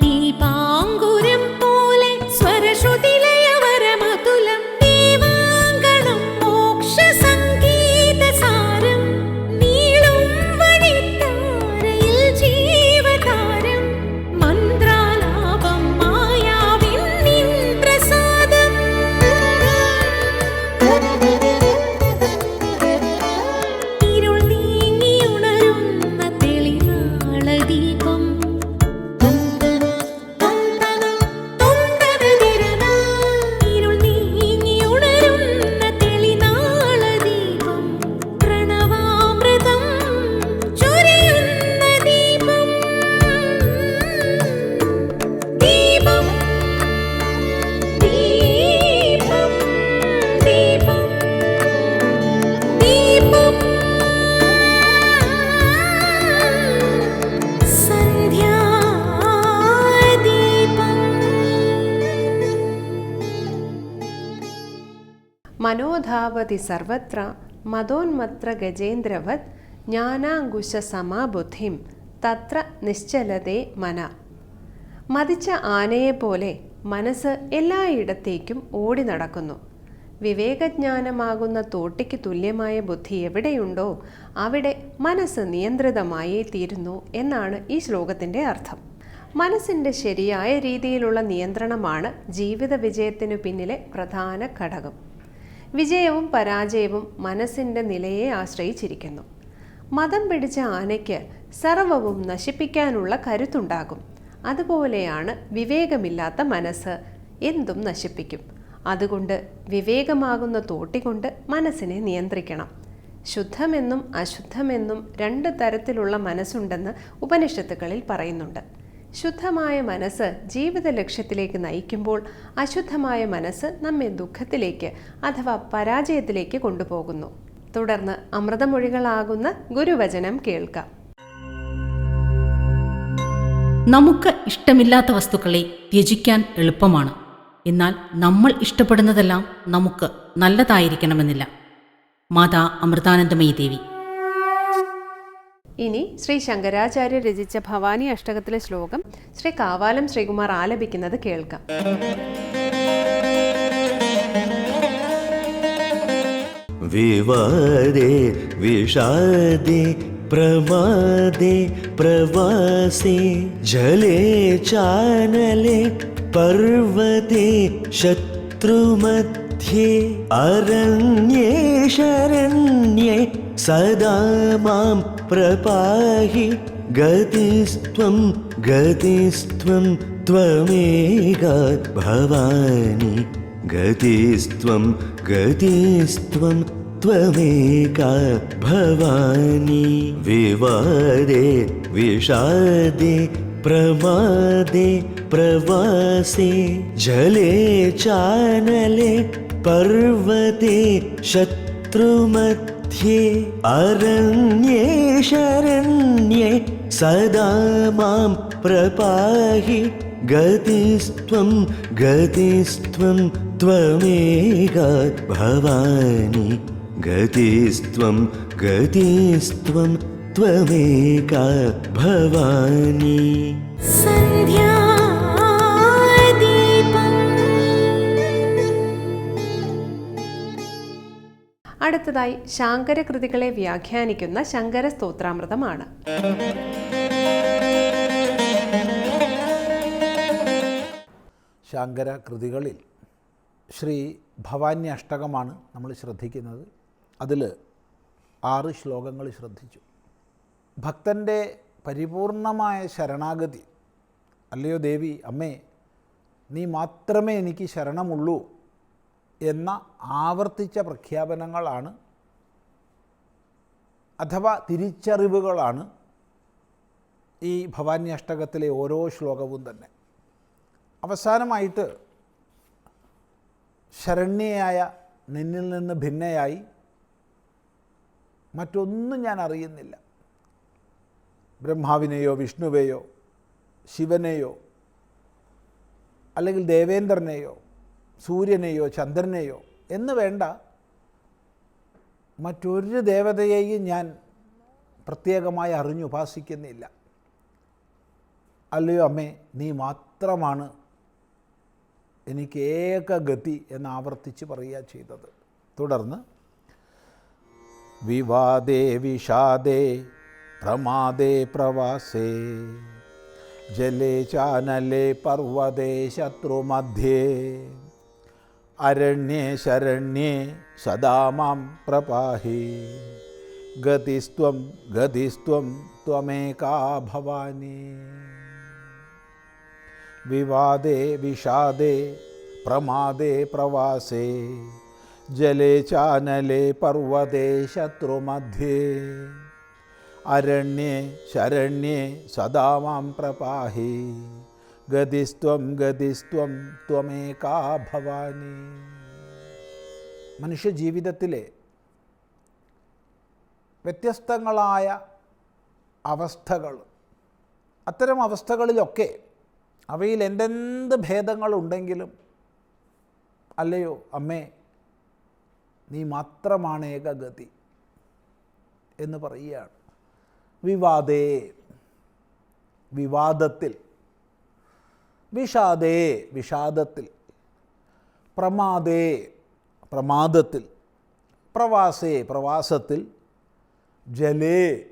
Đi? മനോധാവതി സർവത്ര മതോന്മത്ര ഗജേന്ദ്രവത് ജ്ഞാനാങ്കുശ സമാബുദ്ധിം തത്ര നിശ്ചലതേ മന. മതിച്ച ആനയെപ്പോലെ മനസ്സ് എല്ലായിടത്തേക്കും ഓടി നടക്കുന്നു വിവേകജ്ഞാനമാകുന്ന തോട്ടിക്ക് തുല്യമായ ബുദ്ധി എവിടെയുണ്ടോ അവിടെ മനസ്സ് നിയന്ത്രിതമായേ തീരുന്നു എന്നാണ് ഈ ശ്ലോകത്തിന്റെ അർത്ഥം. മനസ്സിന്റെ ശരിയായ രീതിയിലുള്ള നിയന്ത്രണമാണ് ജീവിത വിജയത്തിനു പിന്നിലെ പ്രധാന ഘടകം. വിജയവും പരാജയവും മനസ്സിന്റെ നിലയെ ആശ്രയിച്ചിരിക്കുന്നു. മതം പിടിച്ച ആനയ്ക്ക് സർവവും നശിപ്പിക്കാനുള്ള കരുത്തുണ്ടാകും. അതുപോലെയാണ് വിവേകമില്ലാത്ത മനസ്സ് എന്തും നശിപ്പിക്കും. അതുകൊണ്ട് വിവേകമാകുന്ന തോട്ടികൊണ്ട് മനസ്സിനെ നിയന്ത്രിക്കണം. ശുദ്ധമെന്നും അശുദ്ധമെന്നും രണ്ട് തരത്തിലുള്ള മനസ്സുണ്ടെന്ന് ഉപനിഷത്തുക്കളിൽ പറയുന്നുണ്ട്. ശുദ്ധമായ മനസ്സ് ജീവിത ലക്ഷ്യത്തിലേക്ക് നയിക്കുമ്പോൾ അശുദ്ധമായ മനസ്സ് നമ്മെ ദുഃഖത്തിലേക്ക് അഥവാ പരാജയത്തിലേക്ക് കൊണ്ടുപോകുന്നു. തുടർന്ന് അമൃതമൊഴികളാകുന്ന ഗുരുവചനം കേൾക്കാം. നമുക്ക് ഇഷ്ടമില്ലാത്ത വസ്തുക്കളെ ത്യജിക്കാൻ എളുപ്പമാണ്. എന്നാൽ നമ്മൾ ഇഷ്ടപ്പെടുന്നതെല്ലാം നമുക്ക് നല്ലതായിരിക്കണമെന്നില്ല. മാതാ അമൃതാനന്ദമയി ദേവി ഇനി ശ്രീ ശങ്കരാചാര്യ രചിച്ച ഭവാനി അഷ്ടകത്തിലെ ശ്ലോകം ശ്രീ കാവാലം ശ്രീകുമാർ ആലപിക്കുന്നത് കേൾക്കാം. വിവാദേ വിഷാദേ പ്രമാദേ പ്രവാസേ ജലേ ചാനലേ പർവതേ ശത്രുമത് शत्रुमध्ये अरण्ये, शरण्ये, सदा माँ प्रपाहि, गतिस्त्वं गतिस्त्वं त्वमेका भवानि, गतिस्त्वं गतिस्त्वं त्वमेका भवानी। विवादे, विषादे, प्रमादे, प्रवासे, जले, चानले पर्वते शत्रुमध्ये अरण्ये शरण्ये सदा माँ प्रपाहि गतिस्त्वं गतिस्त्वं त्वमेका भवानि, गतिस्त्वं गतिस्त्वं त्वमेका भवानी। അടുത്തതായി ശാങ്കര കൃതികളെ വ്യാഖ്യാനിക്കുന്ന ശങ്കര സ്തോത്രാമൃതമാണ് ശാങ്കര കൃതികളിൽ ശ്രീ ഭവാന്യ അഷ്ടകമാണ് നമ്മൾ ശ്രദ്ധിക്കുന്നത്. അതിൽ ആറ് ശ്ലോകങ്ങൾ ശ്രദ്ധിച്ചു. ഭക്തന്റെ പരിപൂർണമായ ശരണാഗതി അല്ലയോ ദേവി അമ്മേ നീ മാത്രമേ എനിക്ക് ശരണമുള്ളൂ എന്ന ആവർത്തിച്ച പ്രഖ്യാപനങ്ങളാണ് അഥവാ തിരിച്ചറിവുകളാണ് ഈ ഭവാനി അഷ്ടകത്തിലെ ഓരോ ശ്ലോകവും തന്നെ. അവസാനമായിട്ട് ശരണ്യയായ നിന്നിൽ നിന്ന് ഭിന്നയായി മറ്റൊന്നും ഞാൻ അറിയുന്നില്ല. ബ്രഹ്മാവിനെയോ വിഷ്ണുവേയോ ശിവനെയോ അല്ലെങ്കിൽ ദേവേന്ദ്രനെയോ സൂര്യനെയോ ചന്ദ്രനെയോ എന്ന് വേണ്ട. മറ്റൊരു ദേവതയെയും ഞാൻ പ്രത്യേകമായി അറിഞ്ഞു ഉപാസിക്കുന്നില്ല അല്ലയോ അമ്മേ നീ മാത്രമാണ് എനിക്ക് ഏകഗതി എന്ന് ആവർത്തിച്ച് പറയുക ചെയ്തത്. തുടർന്ന് വിവാദേ വിഷാദേ പ്രമാദേ പ്രവാസേ ജലേ ചാനലേ പർവതേ ശത്രുമധ്യേ അരണ്യേ ശരണ്യേ സദാ മാം പ്രപാഹി ഗതിസ്ത്വം ഗതിസ്ത്വം ത്വമേകാ ഭവാനി വിവാദേ വിഷാദേ പ്രമാദേ പ്രവാസേ ജലേ ചാനലേ പർവതേ ശത്രുമധ്യേ അരണ്യേ ശരണ്യേ സദാ മാം പ്രപാഹി ഗതിസ്ത്വം ഗതിസ്ത്വം ത്വമേകാ ഭവാനി. മനുഷ്യജീവിതത്തിലെ വ്യത്യസ്തങ്ങളായ അവസ്ഥകൾ അത്തരം അവസ്ഥകളിലൊക്കെ അവയിൽ എന്തെന്ത് ഭേദങ്ങളുണ്ടെങ്കിലും അല്ലയോ അമ്മേ നീ മാത്രമാണ് ഏകഗതി എന്ന് പറയുകയാണ്. വിവാദേ വിവാദത്തിൽ വിഷാദേ വിഷാദത്തിൽ. പ്രമാദേ പ്രമാദത്തിൽ. പ്രവാസേ പ്രവാസത്തിൽ. ജലേ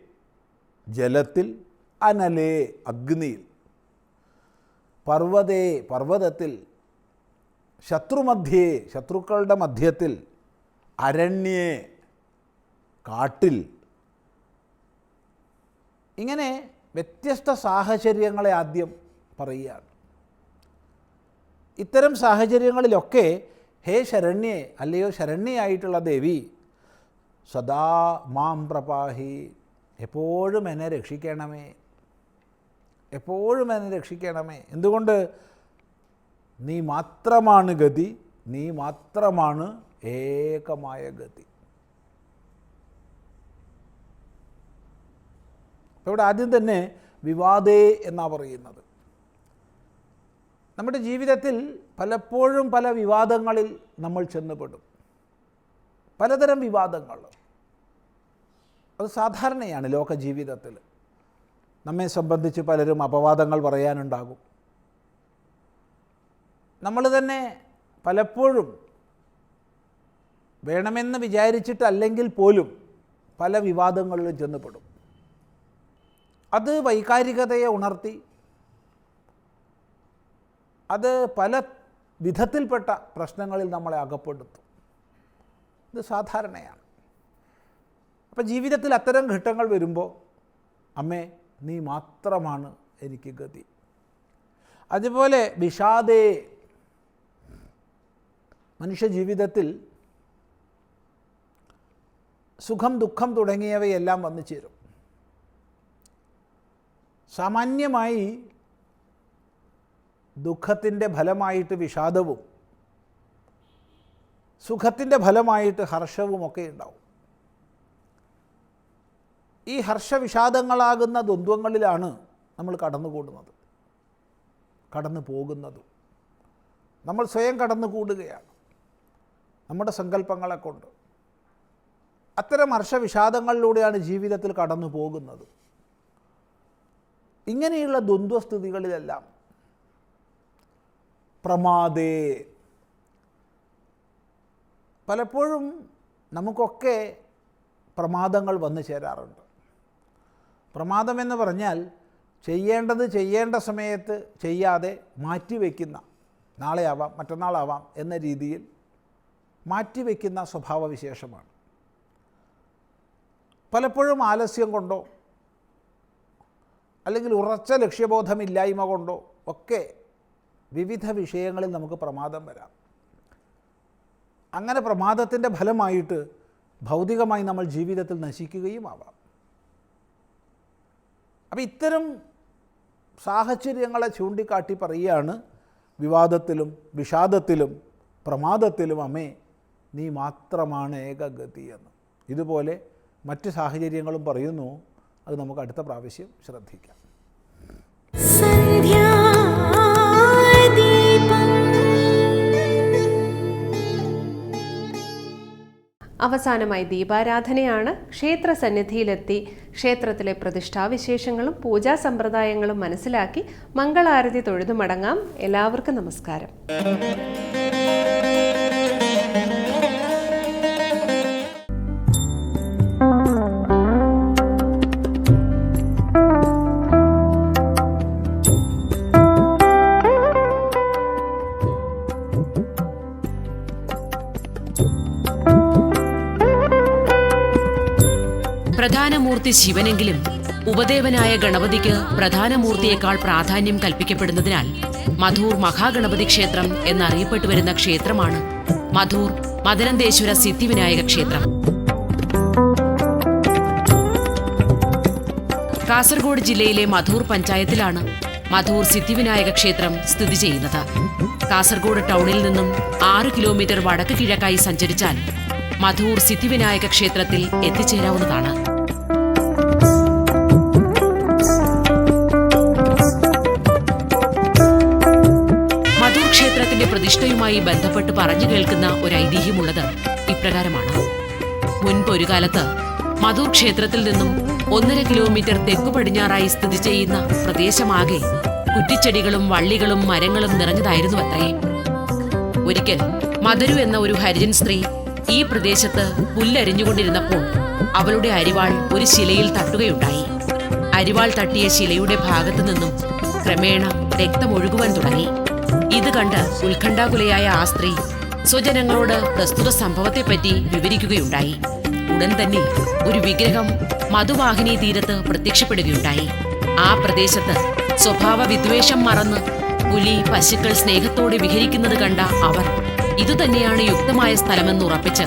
ജലത്തിൽ. അനലേ അഗ്നിയിൽ. പർവതേ പർവതത്തിൽ. ശത്രുമധ്യേ ശത്രുക്കളുടെ മധ്യത്തിൽ. അരണ്യേ കാട്ടിൽ. ഇങ്ങനെ വ്യത്യസ്ത സാഹചര്യങ്ങളെ ആദ്യം പറയുകയാണ്. ഇത്തരം സാഹചര്യങ്ങളിലൊക്കെ ഹേ ശരണ്യേ അല്ലയോ ശരണ്യായിട്ടുള്ള ദേവി സദാ മാം പ്രപാഹി എപ്പോഴും എന്നെ രക്ഷിക്കണമേ എപ്പോഴും എന്നെ രക്ഷിക്കണമേ. എന്തുകൊണ്ട്? നീ മാത്രമാണ് ഗതി നീ മാത്രമാണ് ഏകമായ ഗതി. ഇവിടെ ആദ്യം തന്നെ വിവാദേ എന്നാണ് പറയുന്നത്. നമ്മുടെ ജീവിതത്തിൽ പലപ്പോഴും പല വിവാദങ്ങളിൽ നമ്മൾ ചെന്നുപെടും. പലതരം വിവാദങ്ങൾ. അത് സാധാരണയാണ് ലോക ജീവിതത്തിൽ നമ്മെ സംബന്ധിച്ച് പലരും അപവാദങ്ങൾ പറയാനുണ്ടാകും. നമ്മൾ തന്നെ പലപ്പോഴും വേണമെന്ന് വിചാരിച്ചിട്ടല്ലെങ്കിൽ പോലും പല വിവാദങ്ങളിലും ചെന്നുപെടും. അത് വൈകാരികതയെ ഉണർത്തി അത് പല വിധത്തിൽപ്പെട്ട പ്രശ്നങ്ങളിൽ നമ്മളെ അകപ്പെടുത്തും. ഇത് സാധാരണയാണ്. അപ്പം ജീവിതത്തിൽ അത്തരം ഘട്ടങ്ങൾ വരുമ്പോൾ അമ്മേ നീ മാത്രമാണ് എനിക്ക് ഗതി. അതുപോലെ വിഷാദേ മനുഷ്യ ജീവിതത്തിൽ സുഖം ദുഃഖം തുടങ്ങിയവയെല്ലാം വന്നു ചേരും. സാമാന്യമായി ദുഃഖത്തിന്റെ ഫലമായിട്ട് വിഷാദവും സുഖത്തിന്റെ ഫലമായിട്ട് ഹർഷവുമൊക്കെ ഉണ്ടാവും. ഈ ഹർഷവിഷാദങ്ങളാകുന്ന ദ്വന്ദ്വങ്ങളിലാണ് നമ്മൾ കടന്നുകൂടുന്നത് കടന്നു പോകുന്നതും നമ്മൾ സ്വയം കടന്നു കൂടുകയാണ് നമ്മുടെ സങ്കല്പങ്ങളെ കൊണ്ട്. അത്തരം ഹർഷവിഷാദങ്ങളിലൂടെയാണ് ജീവിതത്തിൽ കടന്നു പോകുന്നത് ഇങ്ങനെയുള്ള ദ്വന്ദ്വസ്ഥിതികളിലെല്ലാം പ്രമാദേ. പലപ്പോഴും നമുക്കൊക്കെ പ്രമാദങ്ങൾ വന്നു ചേരാറുണ്ട്. പ്രമാദമെന്ന് പറഞ്ഞാൽ ചെയ്യേണ്ടത് ചെയ്യേണ്ട സമയത്ത് ചെയ്യാതെ മാറ്റിവെക്കുന്ന നാളെയാവാം മറ്റന്നാളാവാം എന്ന രീതിയിൽ മാറ്റിവെക്കുന്ന സ്വഭാവവിശേഷമാണ്. പലപ്പോഴും ആലസ്യം കൊണ്ടോ അല്ലെങ്കിൽ ഉറച്ച ലക്ഷ്യബോധമില്ലായ്മ കൊണ്ടോ ഒക്കെ വിവിധ വിഷയങ്ങളിൽ നമുക്ക് പ്രമാദം വരാം. അങ്ങനെ പ്രമാദത്തിന്റെ ഫലമായിട്ട് ഭൗതികമായി നമ്മൾ ജീവിതത്തിൽ നശിക്കുകയും ആവാം. അപ്പം ഇത്തരം സാഹചര്യങ്ങളെ ചൂണ്ടിക്കാട്ടി പറയുകയാണ് വിവാദത്തിലും വിഷാദത്തിലും പ്രമാദത്തിലും അമ്മേ നീ മാത്രമാണ് ഏകഗതി എന്ന്. ഇതുപോലെ മറ്റ് സാഹചര്യങ്ങളും പറയുന്നു. അത് നമുക്ക് അടുത്ത പ്രാവശ്യം ശ്രദ്ധിക്കാം. അവസാനമായി ദീപാരാധനയാണ് ക്ഷേത്ര സന്നിധിയിലെത്തി ക്ഷേത്രത്തിലെ പ്രതിഷ്ഠാവിശേഷങ്ങളും പൂജാ സമ്പ്രദായങ്ങളും മനസ്സിലാക്കി മംഗളാരതി തൊഴുതു മടങ്ങാം എല്ലാവർക്കും നമസ്കാരം. ശിവനെങ്കിലും ഉപദേവനായ ഗണപതിക്ക് പ്രധാനമൂർത്തിയേക്കാൾ പ്രാധാന്യം കൽപ്പിക്കപ്പെടുന്നതിനാൽ മധൂർ മഹാഗണപതി ക്ഷേത്രം എന്നറിയപ്പെട്ടു വരുന്ന ക്ഷേത്രമാണ് മധൂർ മദനന്തേശ്വര സിദ്ധിവിനായക ക്ഷേത്രം. കാസർഗോഡ് ജില്ലയിലെ മധൂർ പഞ്ചായത്തിലാണ് മധൂർ സിദ്ധിവിനായക ക്ഷേത്രം സ്ഥിതി ചെയ്യുന്നത്. കാസർഗോഡ് ടൗണിൽ നിന്നും ആറ് കിലോമീറ്റർ വടക്ക് കിഴക്കായി സഞ്ചരിച്ചാൽ മധൂർ സിദ്ധിവിനായക ക്ഷേത്രത്തിൽ എത്തിച്ചേരാവുന്നതാണ്. പ്രതിഷ്ഠയുമായി ബന്ധപ്പെട്ട് പറഞ്ഞു കേൾക്കുന്ന ഒരു ഐതിഹ്യമുള്ളത് ഇപ്രകാരമാണ്. മുൻപൊരു കാലത്ത് മധൂർ ക്ഷേത്രത്തിൽ നിന്നും ഒന്നര കിലോമീറ്റർ തെക്കു പടിഞ്ഞാറായി സ്ഥിതി ചെയ്യുന്ന പ്രദേശമാകെ കുറ്റിച്ചെടികളും വള്ളികളും മരങ്ങളും നിറഞ്ഞതായിരുന്നു അത്രേ. ഒരിക്കൽ മധുരു എന്ന ഒരു ഹരിജൻ സ്ത്രീ ഈ പ്രദേശത്ത് പുല്ലരിഞ്ഞുകൊണ്ടിരുന്നപ്പോൾ അവളുടെ അരിവാൾ ഒരു ശിലയിൽ തട്ടുകയുണ്ടായി. അരിവാൾ തട്ടിയ ശിലയുടെ ഭാഗത്തു നിന്നും ക്രമേണ രക്തമൊഴുകുവാൻ തുടങ്ങി. ഇത് കണ്ട് ഉത്കണ്ഠാകുലയായ ആ സ്ത്രീ സ്വജനങ്ങളോട് പ്രസ്തുത സംഭവത്തെപ്പറ്റി വിവരിക്കുകയുണ്ടായി. ഉടൻ തന്നെ ഒരു വിഗ്രഹം മധുവാഹിനി തീരത്ത് പ്രത്യക്ഷപ്പെടുകയുണ്ടായി. ആ പ്രദേശത്ത് സ്വഭാവ വിദ്വേഷം മറന്ന് പുലി പശുക്കൾ സ്നേഹത്തോടെ വിഹരിക്കുന്നത് കണ്ട അവർ ഇതുതന്നെയാണ് യുക്തമായ സ്ഥലമെന്ന് ഉറപ്പിച്ച്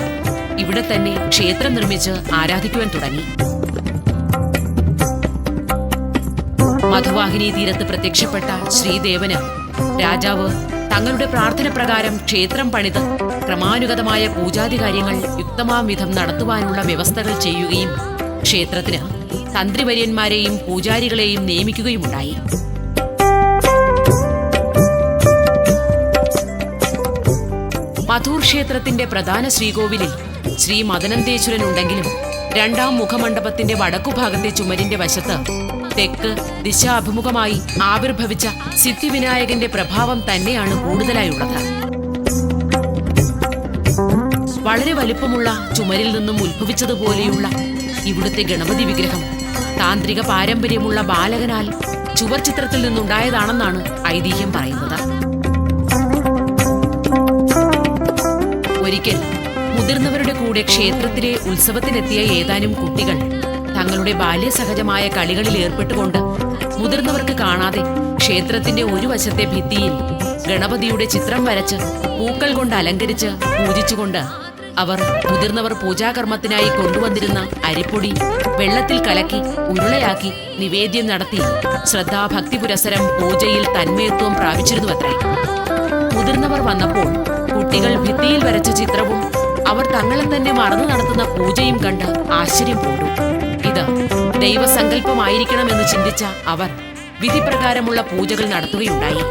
ഇവിടെ തന്നെ ക്ഷേത്രം നിർമ്മിച്ച് ആരാധിക്കുവാൻ തുടങ്ങി. മധുവാഹിനി തീരത്ത് പ്രത്യക്ഷപ്പെട്ട ശ്രീദേവന് രാജാവ് തങ്ങളുടെ പ്രാർത്ഥന പ്രകാരം ക്ഷേത്രം പണിത് ക്രമാനുഗതമായ പൂജാതി കാര്യങ്ങൾ യുക്തമാം വിധം നടത്തുവാനുള്ള വ്യവസ്ഥകൾ ചെയ്യുകയും ക്ഷേത്രത്തിന് തന്ത്രിവര്യന്മാരെയും പൂജാരികളെയും നിയമിക്കുകയുമുണ്ടായി. മധൂർ ക്ഷേത്രത്തിന്റെ പ്രധാന ശ്രീകോവിലിൽ ശ്രീ മദനന്തേശ്വരൻ ഉണ്ടെങ്കിലും രണ്ടാം മുഖമണ്ഡപത്തിന്റെ വടക്കുഭാഗത്തെ ചുമരിന്റെ വശത്ത് തെക്ക് ദിശാഭിമുഖമായി ആവിർഭവിച്ച സിദ്ധിവിനായകന്റെ പ്രഭാവം തന്നെയാണ് കൂടുതലായുള്ളത്. വളരെ വലിപ്പമുള്ള ചുമരിൽ നിന്നും ഉത്ഭവിച്ചതുപോലെയുള്ള ഇവിടുത്തെ ഗണപതി വിഗ്രഹം താന്ത്രിക പാരമ്പര്യമുള്ള ബാലകനാൽ ചുവർ ചിത്രത്തിൽ നിന്നുണ്ടായതാണെന്നാണ് ഐതിഹ്യം പറയുന്നത്. ഒരിക്കൽ മുതിർന്നവരുടെ കൂടെ ക്ഷേത്രത്തിലെ ഉത്സവത്തിനെത്തിയ ഏതാനും കുട്ടികൾ തങ്ങളുടെ ബാല്യസഹജമായ കളികളിൽ ഏർപ്പെട്ടുകൊണ്ട് മുതിർന്നവർക്ക് കാണാതെ ക്ഷേത്രത്തിന്റെ ഒരു വശത്തെ ഭിത്തിയിൽ ഗണപതിയുടെ ചിത്രം വരച്ച് പൂക്കൾ കൊണ്ട് അലങ്കരിച്ച് പൂജിച്ചുകൊണ്ട് അവർ മുതിർന്നവർ പൂജാകർമ്മത്തിനായി കൊണ്ടുവന്നിരുന്ന അരിപ്പൊടി വെള്ളത്തിൽ കലക്കി ഉരുളയാക്കി നിവേദ്യം നടത്തി ശ്രദ്ധാഭക്തി പുരസരം പൂജയിൽ തന്മയത്വം പ്രാപിച്ചിരുന്നുവത്രേ. മുതിർന്നവർ വന്നപ്പോൾ കുട്ടികൾ ഭിത്തിയിൽ വരച്ച ചിത്രവും അവർ തങ്ങളെ തന്നെ മറന്നു നടത്തുന്ന പൂജയും കണ്ട് ആശ്ചര്യം പൂണ്ടു ഇത് ദൈവസങ്കല്പമായിരിക്കണമെന്ന് ചിന്തിച്ച അവർ വിധിപ്രകാരമുള്ള പൂജകൾ നടത്തുകയുണ്ടായി.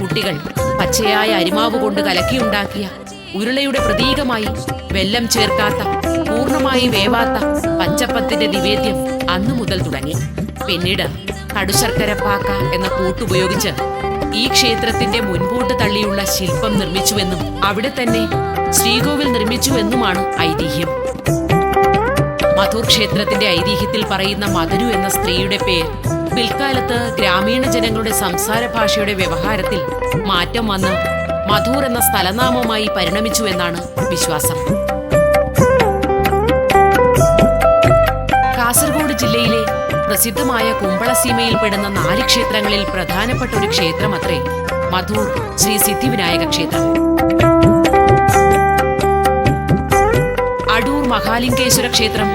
കുട്ടികൾ പച്ചയായ അരിമാവ് കൊണ്ട് കലക്കിയുണ്ടാക്കിയ ഉരുളയുടെ പ്രതീകമായി വെല്ലം ചേർക്കാത്ത പൂർണമായി വേവാത്ത പച്ചപ്പത്തിന്റെ നിവേദ്യം അന്നു മുതൽ തുടങ്ങി. പിന്നീട് കടുശർക്കര പാക്ക എന്ന കൂട്ടുപയോഗിച്ച് ഈ ക്ഷേത്രത്തിന്റെ മുൻപോട്ട് തള്ളിയുള്ള ശില്പം നിർമ്മിച്ചുവെന്നും അവിടെ തന്നെ ശ്രീകോവിൽ നിർമ്മിച്ചുവെന്നുമാണ് ഐതിഹ്യം. മധൂർ ക്ഷേത്രത്തിന്റെ ഐതിഹ്യത്തിൽ പറയുന്ന മധുരു എന്ന സ്ത്രീയുടെ പേര് പിൽക്കാലത്ത് ഗ്രാമീണ ജനങ്ങളുടെ സംസാര ഭാഷയുടെ വ്യവഹാരത്തിൽ മാറ്റം വന്ന് മധൂർ എന്ന സ്ഥലനാമമായി പരിണമിച്ചു എന്നാണ് വിശ്വാസം. കാസർഗോഡ് ജില്ലയിലെ പ്രസിദ്ധമായ കുമ്പളസീമയിൽ പെടുന്ന നാല് ക്ഷേത്രങ്ങളിൽ പ്രധാനപ്പെട്ട ഒരു ക്ഷേത്രമത്രേ മധൂർ ശ്രീ സിദ്ധിവിനായക ക്ഷേത്രം. അടൂർ മഹാലിംഗേശ്വര ക്ഷേത്രം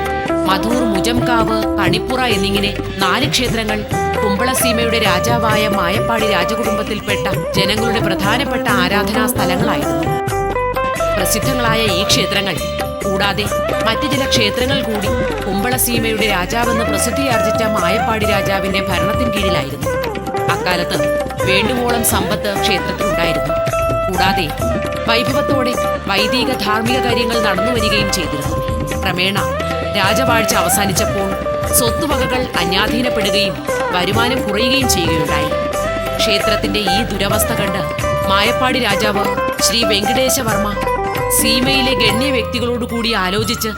മധൂർ മുജംകാവ് കണിപ്പുറ എന്നിങ്ങനെ നാല് ക്ഷേത്രങ്ങൾ കുമ്പളസീമയുടെ രാജാവായ മായപ്പാടി രാജകുടുംബത്തിൽപ്പെട്ട ജനങ്ങളുടെ പ്രധാനപ്പെട്ട ആരാധനാ സ്ഥലങ്ങളായിരുന്നു. പ്രസിദ്ധങ്ങളായ ഈ ക്ഷേത്രങ്ങൾ കൂടാതെ മറ്റു ചില ക്ഷേത്രങ്ങൾ കൂടി കുമ്പളസീമയുടെ രാജാവെന്ന് പ്രസിദ്ധിയാർജിച്ച മായപ്പാടി രാജാവിന്റെ ഭരണത്തിൻ കീഴിലായിരുന്നു. അക്കാലത്ത് വേണ്ടുവോളം സമ്പത്ത് ക്ഷേത്രത്തിലുണ്ടായിരുന്നു. കൂടാതെ വൈഭവത്തോടെ വൈദിക ധാർമ്മിക കാര്യങ്ങൾ നടന്നു വരികയും ചെയ്തിരുന്നു. ക്രമേണ രാജവാഴ്ച അവസാനിച്ചപ്പോൾ സ്വത്തുവകകൾ അന്യാധീനപ്പെടുകയും വരുമാനം കുറയുകയും ചെയ്യുകയുണ്ടായി. ക്ഷേത്രത്തിന്റെ ഈ ദുരവസ്ഥ കണ്ട് മായപ്പാടി രാജാവ് ശ്രീ വെങ്കടേശവർമ്മ സീമയിലെ ഗണ്യ വ്യക്തികളോട് കൂടി ആലോചിച്ച്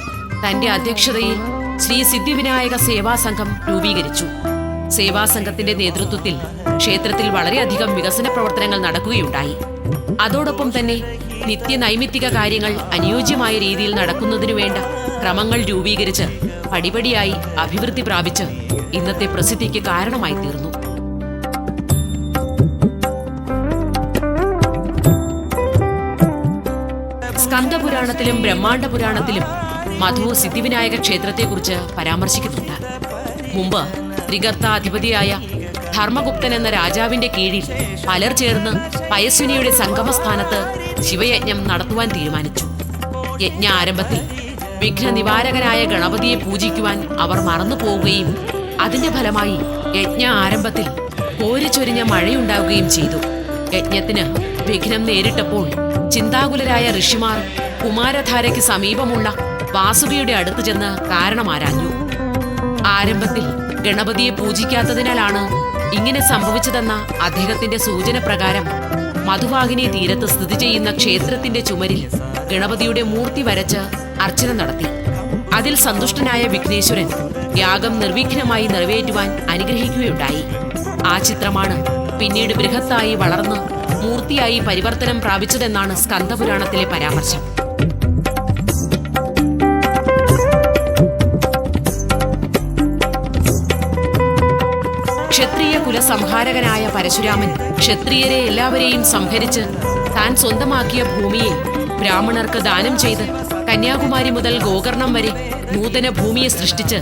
തന്റെ അധ്യക്ഷതയിൽ ശ്രീ സിദ്ധിവിനായക സേവാസംഘം രൂപീകരിച്ചു. സേവാസംഘത്തിന്റെ നേതൃത്വത്തിൽ ക്ഷേത്രത്തിൽ വളരെയധികം വികസന പ്രവർത്തനങ്ങൾ നടക്കുകയുണ്ടായി. അതോടൊപ്പം തന്നെ നിത്യനൈമിത്തിക കാര്യങ്ങൾ അനുയോജ്യമായ രീതിയിൽ നടക്കുന്നതിനു വേണ്ട ക്രമങ്ങൾ രൂപീകരിച്ച് പടിപടിയായി അഭിവൃദ്ധി പ്രാപിച്ച് ഇന്നത്തെ പ്രസിദ്ധിക്ക് കാരണമായി തീർന്നു. സ്കന്ദപുരാണത്തിലും ബ്രഹ്മാണ്ഡ പുരാണത്തിലും മധു സിദ്ധിവിനായക ക്ഷേത്രത്തെക്കുറിച്ച് പരാമർശിക്കുന്നുണ്ട്. മുമ്പ് ത്രികർത്താധിപതിയായ ധർമ്മഗുപ്തൻ എന്ന രാജാവിന്റെ കീഴിൽ പലർ ചേർന്ന് പയസ്വിനിയുടെ സംഗമസ്ഥാനത്ത് ശിവയജ്ഞം നടത്തുവാൻ തീരുമാനിച്ചു. യജ്ഞ ആരംഭത്തിൽ വിഘ്ന നിവാരകനായ ഗണപതിയെ പൂജിക്കുവാൻ അവർ മറന്നു പോവുകയും അതിന്റെ ഫലമായി യജ്ഞ ആരംഭത്തിൽ കോരിച്ചൊരിഞ്ഞ മഴയുണ്ടാവുകയും ചെയ്തു. യജ്ഞത്തിന് വിഘ്നം നേരിട്ടപ്പോൾ ചിന്താകുലരായ ഋഷിമാർ കുമാരധാരയ്ക്ക് സമീപമുള്ള വാസുകിയുടെ അടുത്ത് ചെന്ന് കാരണമാരാഞ്ഞു ആരംഭത്തിൽ ഗണപതിയെ പൂജിക്കാത്തതിനാലാണ് ഇങ്ങനെ സംഭവിച്ചതെന്ന അദ്ദേഹത്തിന്റെ സൂചന പ്രകാരം മധുവാഹിനി തീരത്ത് സ്ഥിതി ചെയ്യുന്ന ക്ഷേത്രത്തിന്റെ ചുമരിൽ ഗണപതിയുടെ മൂർത്തി വരച്ച് അർച്ചന നടത്തി. അതിൽ സന്തുഷ്ടനായ വിഘ്നേശ്വരൻ യാഗം നിർവിഘ്നമായി നിറവേറ്റുവാൻ അനുഗ്രഹിക്കുകയുണ്ടായി. ആ ചിത്രമാണ് പിന്നീട് ബൃഹത്തായി വളർന്ന് മൂർത്തിയായി പരിവർത്തനം പ്രാപിച്ചതെന്നാണ് സ്കന്ദപുരാണത്തിലെ പരാമർശം. ക്ഷത്രിയ കുലസംഹാരകനായ പരശുരാമൻ ക്ഷത്രിയരെ എല്ലാവരെയും സംഹരിച്ച് താൻ സ്വന്തമാക്കിയ ഭൂമിയെ ബ്രാഹ്മണർക്ക് ദാനം ചെയ്ത് കന്യാകുമാരി മുതൽ ഗോകർണം വരെ നൂതന ഭൂമിയെ സൃഷ്ടിച്ച്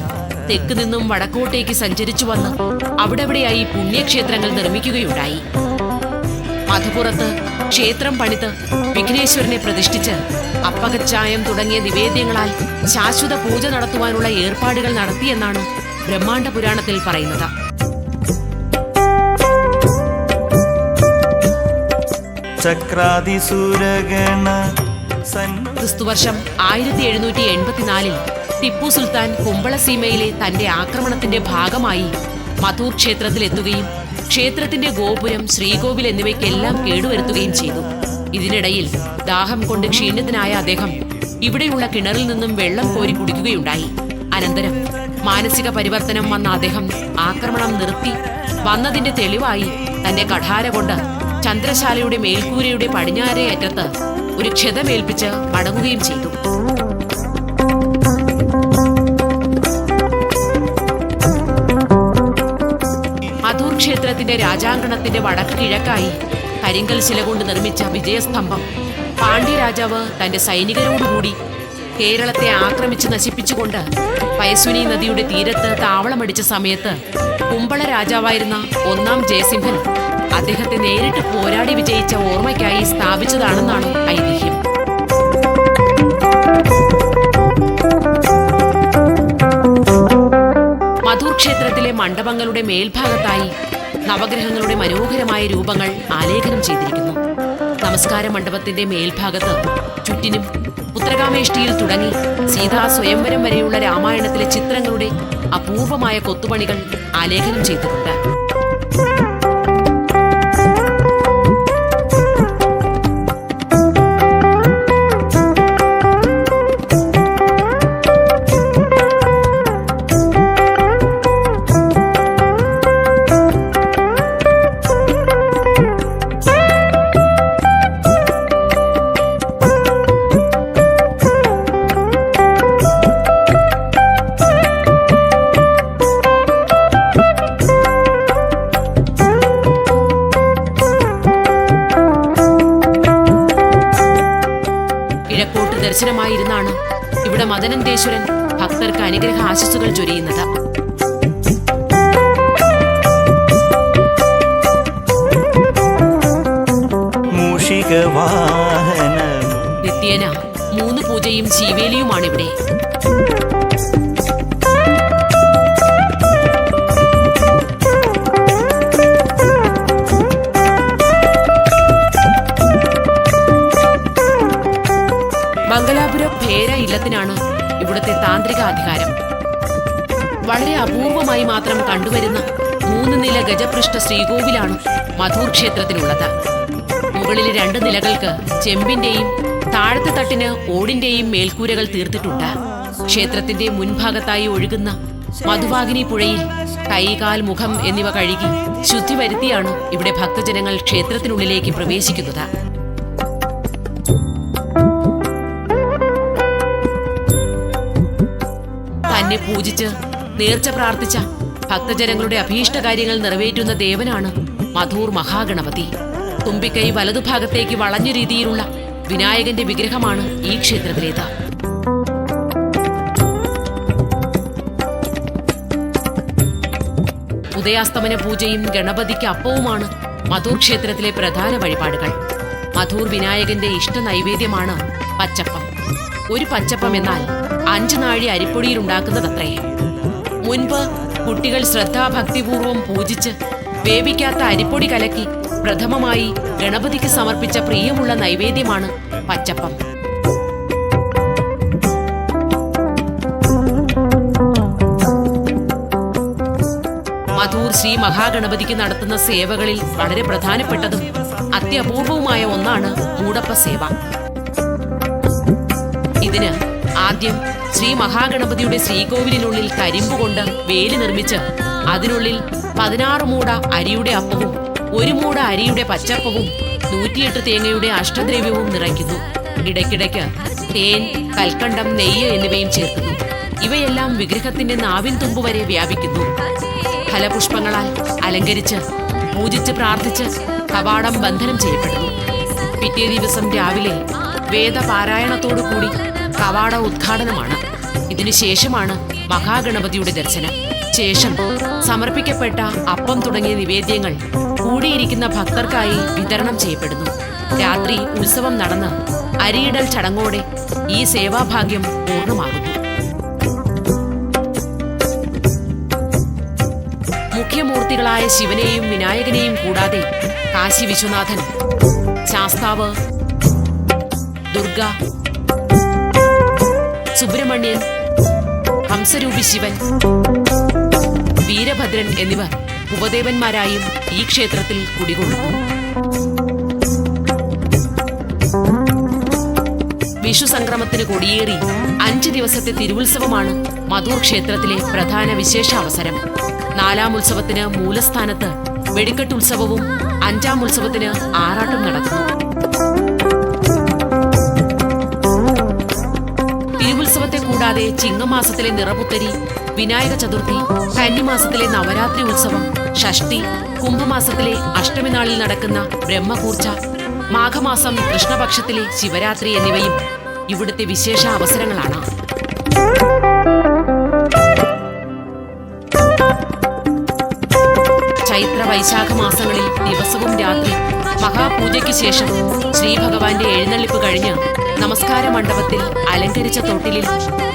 തെക്ക് നിന്നും വടക്കോട്ടേക്ക് സഞ്ചരിച്ചു വന്ന് അവിടെവിടെയായി പുണ്യക്ഷേത്രങ്ങൾ നിർമ്മിക്കുകയുണ്ടായി. മധുപുറത്ത് ക്ഷേത്രം പണിത് വിഘ്നേശ്വരനെ പ്രതിഷ്ഠിച്ച് അപ്പകച്ചായം തുടങ്ങിയ നിവേദ്യങ്ങളാൽ ശാശ്വത പൂജ നടത്തുവാനുള്ള ഏർപ്പാടുകൾ നടത്തിയെന്നാണ് ബ്രഹ്മാണ്ഡ പുരാണത്തിൽ പറയുന്നത്. ക്രിസ്തുവർഷം ആയിരത്തി എഴുന്നൂറ്റി എൺപത്തിനാലിൽ ടിപ്പു സുൽത്താൻ കുമ്പളസീമയിലെ തന്റെ ആക്രമണത്തിന്റെ ഭാഗമായി മധൂർ ക്ഷേത്രത്തിൽ എത്തുകയും ക്ഷേത്രത്തിന്റെ ഗോപുരം ശ്രീകോവിൽ എന്നിവയ്ക്കെല്ലാം കേടുവരുത്തുകയും ചെയ്തു. ഇതിനിടയിൽ ദാഹം കൊണ്ട് ക്ഷീണിതനായ അദ്ദേഹം ഇവിടെയുള്ള കിണറിൽ നിന്നും വെള്ളം കോരി കുടിക്കുകയുണ്ടായി. അനന്തരം മാനസിക പരിവർത്തനം വന്ന അദ്ദേഹം ആക്രമണം നിർത്തി വന്നതിന്റെ തെളിവായി തന്റെ കഠാര കൊണ്ട് ചന്ദ്രശാലയുടെ മേൽക്കൂരയുടെ പടിഞ്ഞാറേ അറ്റത്ത് ഒരു ക്ഷതമേൽപ്പിച്ച് മടങ്ങുകയും ചെയ്തു. മധൂർ ക്ഷേത്രത്തിന്റെ രാജാങ്കണത്തിന്റെ വടക്ക് കിഴക്കായി കരിങ്കൽ ശില കൊണ്ട് നിർമ്മിച്ച വിജയസ്തംഭം. പാണ്ഡ്യരാജാവ് തന്റെ സൈനികരോടുകൂടി കേരളത്തെ ആക്രമിച്ച് നശിപ്പിച്ചുകൊണ്ട് പയസ്വിനി നദിയുടെ തീരത്ത് താവളമടിച്ച സമയത്ത് കുമ്പള രാജാവായിരുന്ന ഒന്നാം ജയസിംഹൻ അദ്ദേഹത്തെ നേരിട്ട് പോരാടി വിജയിച്ച ഓർമ്മയ്ക്കായി സ്ഥാപിച്ചതാണെന്നാണ് ഐതിഹ്യം. മധൂർ ക്ഷേത്രത്തിലെ മണ്ഡപങ്ങളുടെ മേൽഭാഗത്തായി നവഗ്രഹങ്ങളുടെ മനോഹരമായ രൂപങ്ങൾ ആലേഖനം ചെയ്തിരിക്കുന്നു. നമസ്കാര മണ്ഡപത്തിന്റെ മേൽഭാഗത്ത് ചുറ്റിനും പുത്രകാമേഷ്ടിയിൽ തുടങ്ങി സീതാ സ്വയംവരം വരെയുള്ള രാമായണത്തിലെ ചിത്രങ്ങളുടെ അപൂർവമായ കൊത്തുപണികൾ ആലേഖനം ചെയ്തിട്ടുണ്ട്. ദർശനമായിരുന്നാണ് ഇവിടെ മദനന്തേശ്വരൻ ഭക്തർക്ക് അനുഗ്രഹ ആശസ്സുകൾ ചൊരിയുന്നത്. നിത്യേന മൂന്ന് പൂജയും ശീവേലിയുമാണിവിടെ ഭേര ഇല്ലത്തിനാണ് ഇവിടുത്തെ താന്ത്രിക അധികാരം വളരെ അപൂർവമായി മാത്രം കണ്ടുവരുന്ന മൂന്ന് നില ഗജപൃഷ്ഠ ശ്രീകോവിലാണ് മധൂർ ക്ഷേത്രത്തിനുള്ളത് മുകളിലെ രണ്ട് നിലകൾക്ക് ചെമ്പിന്റെയും താഴത്തെ തട്ടിന് ഓടിന്റെയും മേൽക്കൂരകൾ തീർത്തിട്ടുണ്ട്. ക്ഷേത്രത്തിന്റെ മുൻഭാഗത്തായി ഒഴുകുന്ന മധുവാഗിനി പുഴയിൽ കൈകാൽ മുഖം എന്നിവ കഴുകി ശുദ്ധി വരുത്തിയാണ് ഇവിടെ ഭക്തജനങ്ങൾ ക്ഷേത്രത്തിനുള്ളിലേക്ക് പ്രവേശിക്കുന്നത്. തന്നെ പൂജിച്ച് നേർച്ച പ്രാർത്ഥിച്ച ഭക്തജനങ്ങളുടെ അഭീഷ്ട കാര്യങ്ങൾ നിറവേറ്റുന്ന ദേവനാണ് മധൂർ മഹാഗണപതി. തുമ്പിക്കൈ വലതുഭാഗത്തേക്ക് വളഞ്ഞ രീതിയിലുള്ള വിനായകന്റെ വിഗ്രഹമാണ് ഈ ക്ഷേത്രത്തിലേത്. ഉദയാസ്തമന പൂജയും ഗണപതിക്ക് അപ്പവുമാണ് മധൂർ ക്ഷേത്രത്തിലെ പ്രധാന വഴിപാടുകൾ. മധൂർ വിനായകന്റെ ഇഷ്ട നൈവേദ്യമാണ് പച്ചപ്പം. ഒരു പച്ചപ്പം എന്നാൽ അഞ്ചു നാഴി അരിപ്പൊടിയിൽ ഉണ്ടാക്കുന്നതത്രേ മുൻപ് കുട്ടികൾ ശ്രദ്ധാഭക്തിപൂർവം പൂജിച്ച് വേവിക്കാത്ത അരിപ്പൊടി കലക്കി പ്രഥമമായി ഗണപതിക്ക് സമർപ്പിച്ച പ്രിയമുള്ള നൈവേദ്യമാണ് പച്ചപ്പം. മധൂർ ശ്രീ മഹാഗണപതിക്ക് നടത്തുന്ന സേവകളിൽ വളരെ പ്രധാനപ്പെട്ടതും അത്യപൂർവവുമായ ഒന്നാണ് മൂടപ്പ സേവ. ഇതിന് ആദ്യം ശ്രീ മഹാഗണപതിയുടെ ശ്രീകോവിലിനുള്ളിൽ കരിമ്പുകൊണ്ട് വേലി നിർമ്മിച്ച് അതിനുള്ളിൽ പതിനാറ് മൂട അരിയുടെ അപ്പവും ഒരു മൂട അരിയുടെ പച്ചപ്പവും നൂറ്റിയെട്ട് തേങ്ങയുടെ അഷ്ടദ്രവ്യവും നിറയ്ക്കുന്നു. ഇടയ്ക്കിടയ്ക്ക് തേൻ കൽക്കണ്ടം നെയ്യ് എന്നിവയും ചേർക്കുന്നു. ഇവയെല്ലാം വിഗ്രഹത്തിന്റെ നാവിൻ തുമ്പ് വരെ വ്യാപിക്കുന്നു. ഫലപുഷ്പങ്ങളാൽ അലങ്കരിച്ച് പൂജിച്ച് പ്രാർത്ഥിച്ച് കവാടം ബന്ധനം ചെയ്യപ്പെടുന്നു. പിറ്റേ ദിവസം രാവിലെ വേദപാരായണത്തോടു കൂടി കവാട ഉദ്ഘാടനമാണ്. ഇതിനുശേഷമാണ് മഹാഗണപതിയുടെ ദർശനം. ശേഷം സമർപ്പിക്കപ്പെട്ട അപ്പം തുടങ്ങിയ നിവേദ്യങ്ങൾ കൂടിയിരിക്കുന്ന ഭക്തർക്കായി വിതരണം ചെയ്യപ്പെടുന്നു. രാത്രി ഉത്സവം നടന്ന് അരിയിടൽ ചടങ്ങോടെ ഈ സേവാഭാഗ്യം പൂർണമാകുന്നു. മുഖ്യമൂർത്തികളായ ശിവനെയും വിനായകനെയും കൂടാതെ കാശി വിശ്വനാഥൻ ശാസ്താവ് ദുർഗ സുബ്രഹ്മണ്യൻ ഹംസരൂപി ശിവൻ വീരഭദ്രൻ എന്നിവർ ഉപദേവന്മാരായും ഈ ക്ഷേത്രത്തിൽ കുടികൊള്ളുന്നു. വിഷു സംക്രമത്തിന് കൊടിയേറി അഞ്ച് ദിവസത്തെ തിരുവുത്സവമാണ് മധൂർ ക്ഷേത്രത്തിലെ പ്രധാന വിശേഷാവസരം. നാലാം ഉത്സവത്തിന് മൂലസ്ഥാനത്ത് വെടിക്കെട്ട് ഉത്സവവും അഞ്ചാം ഉത്സവത്തിന് ആറാട്ടും നടക്കുന്നു. കൂടാതെ ചിങ്ങമാസത്തിലെ നിറപുത്തരി വിനായക ചതുർത്ഥി കന്നിമാസത്തിലെ നവരാത്രി ഉത്സവം ഷഷ്ടി കുംഭമാസത്തിലെ അഷ്ടമി നാളിൽ നടക്കുന്ന ബ്രഹ്മകൂർച്ച മാഘമാസം കൃഷ്ണപക്ഷത്തിലെ ശിവരാത്രി എന്നിവയും ഇവിടുത്തെ വിശേഷ അവസരങ്ങളാണ്. ചൈത്ര വൈശാഖ മാസങ്ങളിൽ ദിവസവും രാത്രി മഹാപൂജയ്ക്ക് ശേഷം ശ്രീ ഭഗവാന്റെ എഴുന്നള്ളിപ്പ് കഴിഞ്ഞ് നമസ്കാര മണ്ഡപത്തിൽ അലങ്കരിച്ച തൊട്ടിലിൽ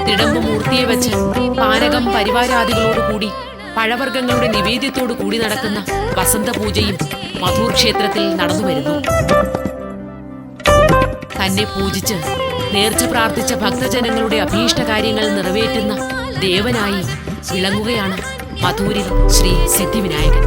തിടമ്പ് മൂർത്തിയെ വെച്ച് പാനകം പരിവാരാദികളോടുകൂടി പഴവർഗങ്ങളുടെ നിവേദ്യത്തോടു കൂടി നടക്കുന്ന വസന്തപൂജയും മധൂർ ക്ഷേത്രത്തിൽ നടന്നു വരുന്നു. തന്നെ പൂജിച്ച് നേർച്ച പ്രാർത്ഥിച്ച ഭക്തജനങ്ങളുടെ അഭീഷ്ട കാര്യങ്ങൾ നിറവേറ്റുന്ന ദേവനായി വിളങ്ങുകയാണ് മധൂരിൽ ശ്രീ സിദ്ധിവിനായകൻ.